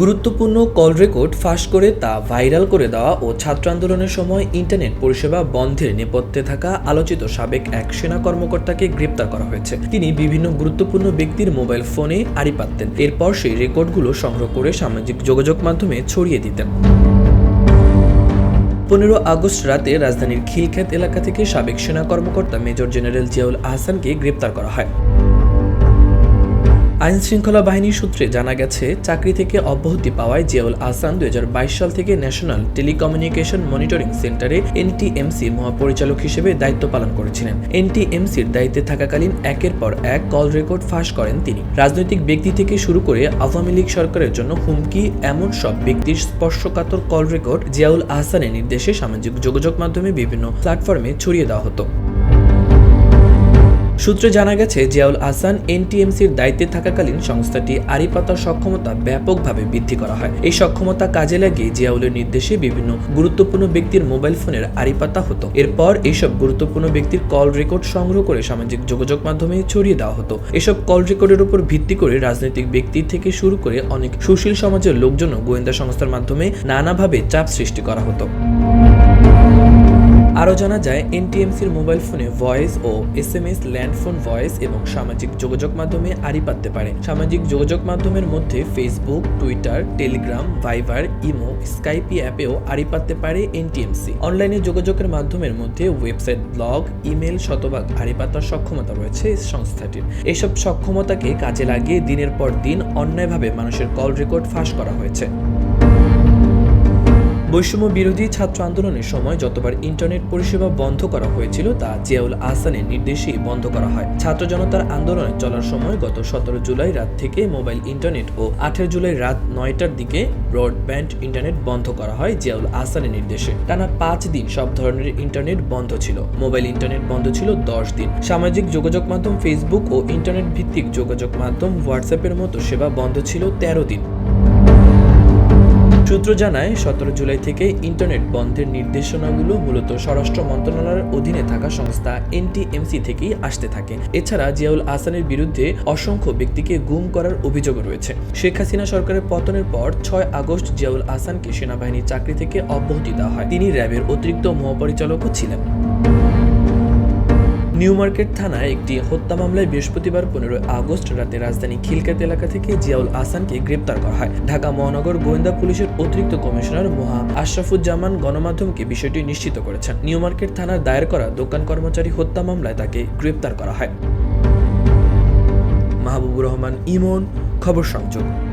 গুরুত্বপূর্ণ call record ফাঁস করে তা ভাইরাল করে দেওয়া ও ছাত্র আন্দোলনের সময় ইন্টারনেট পরিষেবা বন্ধের নেপথ্যে থাকা আলোচিত সাবেক এক সেনা কর্মকর্তাকে গ্রেপ্তার করা হয়েছে। তিনি বিভিন্ন গুরুত্বপূর্ণ ব্যক্তির মোবাইল ফোনে আড়ি পাততেন। এরপর সেই রেকর্ডগুলো সংগ্রহ করে সামাজিক যোগাযোগ মাধ্যমে ছড়িয়ে দিতেন। পনেরো আগস্ট রাতে রাজধানীর খিলখ্যাত এলাকা থেকে সাবেক সেনা কর্মকর্তা মেজর জেনারেল জিয়াউল আহসানকে গ্রেপ্তার করা হয়। আইন শৃঙ্খলা বাহিনীর সূত্রে জানা গেছে, চাকরি থেকে অব্যাহতি পাওয়ায় জিয়াউল আহসান দুই হাজার বাইশ সাল থেকে ন্যাশনাল টেলিকমিউনিকেশন মনিটরিং সেন্টারে এনটিএমসি মহাপরিচালক হিসেবে দায়িত্ব পালন করেছিলেন। এনটিএমসির দায়িত্বে থাকাকালীন একের পর এক কল রেকর্ড ফাঁস করেন তিনি। রাজনৈতিক ব্যক্তি থেকে শুরু করে আওয়ামী লীগ সরকারের জন্য হুমকি, এমন সব ব্যক্তির স্পর্শকাতর কল রেকর্ড জিয়াউল আহসানের নির্দেশে সামাজিক যোগাযোগ মাধ্যমে বিভিন্ন প্ল্যাটফর্মে ছড়িয়ে দেওয়া হতো। সূত্রে জানা গেছে, জিয়াউল আহসান এনটিএমসির দায়িত্বে থাকাকালীন সংস্থাটি আড়ি পাতার সক্ষমতা ব্যাপকভাবে বৃদ্ধি করা হয়। এই সক্ষমতা কাজে লাগিয়ে জিয়াউলের নির্দেশে বিভিন্ন গুরুত্বপূর্ণ ব্যক্তির মোবাইল ফোনের আড়ি পাতা হতো। এরপর এইসব গুরুত্বপূর্ণ ব্যক্তির কল রেকর্ড সংগ্রহ করে সামাজিক যোগাযোগ মাধ্যমে ছড়িয়ে দেওয়া হতো। এসব কল রেকর্ডের উপর ভিত্তি করে রাজনৈতিক ব্যক্তি থেকে শুরু করে অনেক সুশীল সমাজের লোকজনও গোয়েন্দা সংস্থার মাধ্যমে নানাভাবে চাপ সৃষ্টি করা হতো। আরও জানা যায়, এনটিএমসির মোবাইল ফোনে ভয়েস ও S M S landphone voice এবং সামাজিক যোগাযোগ মাধ্যমে আড়ি পাততে পারে। সামাজিক যোগাযোগ মাধ্যমের মধ্যে Facebook, Twitter, Telegram, Viber, imo, Skype অ্যাপেও আড়ি পাততে পারে এনটিএমসি। অনলাইনে যোগাযোগের মাধ্যমের মধ্যে ওয়েবসাইট, ব্লগ, ইমেল শতভাগ আড়ি পাতার সক্ষমতা রয়েছে সংস্থাটির। এসব সক্ষমতাকে কাজে লাগিয়ে দিনের পর দিন অন্যায়ভাবে মানুষের কল রেকর্ড ফাঁস করা হয়েছে। বৈষম্য বিরোধী ছাত্র আন্দোলনের সময় যতবার ইন্টারনেট পরিষেবা বন্ধ করা হয়েছিল, তা জিয়াউল আহসানের নির্দেশেই বন্ধ করা হয়। ছাত্র জনতার আন্দোলনে চলার সময় গত সতেরো জুলাই রাত থেকে মোবাইল ইন্টারনেট ও আঠেরো জুলাই রাত নয়টার দিকে ব্রডব্যান্ড ইন্টারনেট বন্ধ করা হয় জিয়াউল আহসানের নির্দেশে। টানা পাঁচ দিন সব ধরনের ইন্টারনেট বন্ধ ছিল। মোবাইল ইন্টারনেট বন্ধ ছিল দশ দিন। সামাজিক যোগাযোগ মাধ্যম ফেসবুক ও ইন্টারনেট ভিত্তিক যোগাযোগ মাধ্যম হোয়াটসঅ্যাপের মতো সেবা বন্ধ ছিল তেরো দিন। সূত্র জানায়, সতেরো জুলাই থেকে ইন্টারনেট বন্ধের নির্দেশনাগুলো মূলত স্বরাষ্ট্র মন্ত্রণালয়ের অধীনে থাকা সংস্থা এনটিএমসি থেকেই আসতে থাকে। এছাড়া জিয়াউল আহসানের বিরুদ্ধে অসংখ্য ব্যক্তিকে গুম করার অভিযোগ রয়েছে। শেখ হাসিনা সরকারের পতনের পর ছয় আগস্ট জিয়াউল আহসানকে সেনাবাহিনীর চাকরি থেকে অব্যাহতি দেওয়া হয়। তিনি র্যাবের অতিরিক্ত মহাপরিচালকও ছিলেন। নিউ মার্কেট থানায় একটি হত্যা মামলায় বৃহস্পতিবার পনেরো আগস্ট রাতে রাজধানী খিলকাত এলাকা থেকে জিয়াউল আসানকে গ্রেপ্তার করা হয়। ঢাকা মহানগর গোয়েন্দা পুলিশের অতিরিক্ত কমিশনার মোহা আশরাফুজ্জামান গণমাধ্যমকে বিষয়টি নিশ্চিত করেছেন। নিউ মার্কেট থানার দায়ের করা দোকান কর্মচারী হত্যা মামলায় তাকে গ্রেপ্তার করা হয়। মাহবুবুর রহমান, ইমন, খবর সংযোগ।